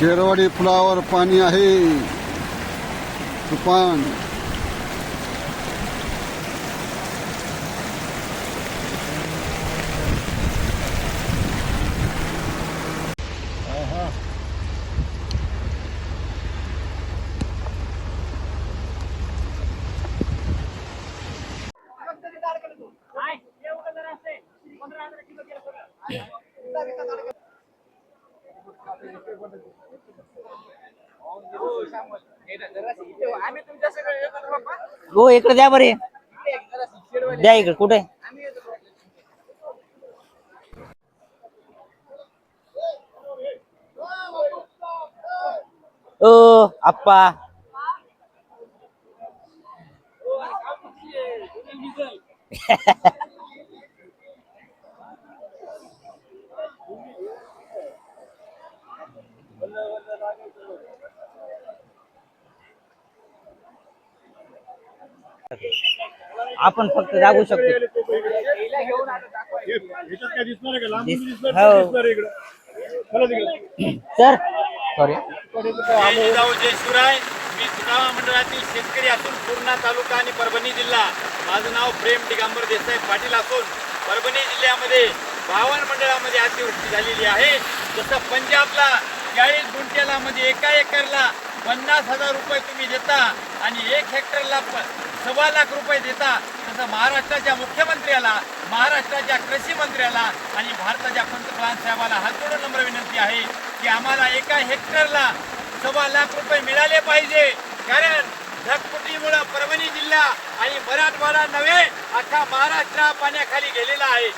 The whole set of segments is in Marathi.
केरवाडी फुलावर पाणी आहे. तुफान. हो इकडे द्या बरे. द्या इकडे कुठे? ओ आप्पा. आपण फक्त जागू शकतो. हो सर. सॉरी जय जिजाऊ जय शिवराय मी सुदामा मंडळातील शेतकरी असून पूर्णा तालुका आणि परभणी जिल्हा. माझं नाव प्रेम दिगंबर देसाई पाटील असून परभणी जिल्ह्यामध्ये बावन मंडळामध्ये अतिवृष्टी झालेली आहे. जसं पंजाबला चाळीस गुंठ्याला म्हणजे एका एकरला पन्नास हजार रुपये तुम्ही देता आणि एक हेक्टरला प- सव्वा लाख रुपये देता तसं महाराष्ट्राच्या मुख्यमंत्र्याला महाराष्ट्राच्या कृषी मंत्र्याला आणि भारताच्या पंतप्रधान साहेबाला हातोडून नम्र विनंती आहे की आम्हाला एका हेक्टरला सव्वा लाख रुपये मिळाले पाहिजे. कारण ढगफुटीमुळं परभणी जिल्हा आणि मराठवाडा नव्हे अख्खा महाराष्ट्र पाण्याखाली गेलेला आहे.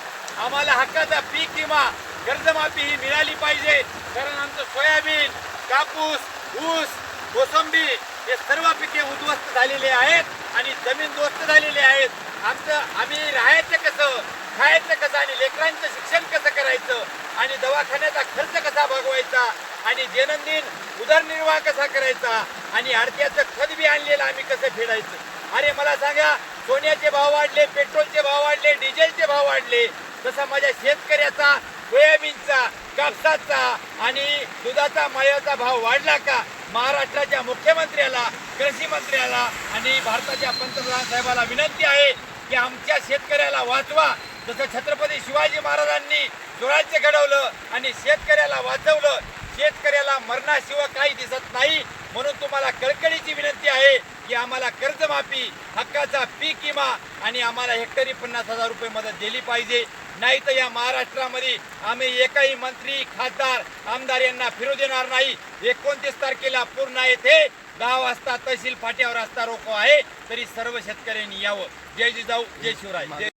आम्हाला हक्काचा पीक किंवा कर्जमाफी ही मिळाली पाहिजे. कारण आमचं सोयाबीन कापूस ऊस मोसंबी हे सर्व पिके उद्ध्वस्त झालेले आहेत आणि जमीन दोस्त झालेली आहेत. आमचं आम्ही राहायचं कसं खायचं कसं आणि लेकरांचं शिक्षण कसं करायचं आणि दवाखान्याचा खर्च कसा भागवायचा आणि दैनंदिन उदरनिर्वाह कसा करायचा आणि अडत्याचं खत बी आणलेलं आम्ही कसं फेडायचं? अरे मला सांगा सोन्याचे भाव वाढले पेट्रोलचे भाव वाढले डिझेलचे भाव वाढले तसा माझ्या शेतकऱ्याचा सोयाबीनचा कापसाचा आणि दुधाचा मायाचा भाव वाढला का? महाराष्ट्राच्या मुख्यमंत्र्याला कृषी मंत्र्याला आणि भारताच्या पंतप्रधान साहेबाला विनंती आहे की आमच्या शेतकऱ्याला वाचवा. जसं छत्रपती शिवाजी महाराजांनी स्वराज्य घडवलं आणि शेतकऱ्याला वाचवलं शेतकऱ्याला मरणाशिवाय काही दिसत नाही म्हणून तुम्हाला कळकळीची विनंती आम्हाला कर्जमाफी हक्काचा पीक विमा आणि आम्हाला हेक्टरी पन्नास हजार रुपये मदत दिली पाहिजे. नाही तर या महाराष्ट्रामध्ये आम्ही एकही मंत्री खासदार आमदार यांना फिरू देणार नाही. एकोणतीस तारखेला पूर्ण येथे दहा वाजता तहसील फाट्यावर असता रोको आहे. तरी सर्व शेतकऱ्यांनी यावं. जय जिजाऊ जय शिवराय. जय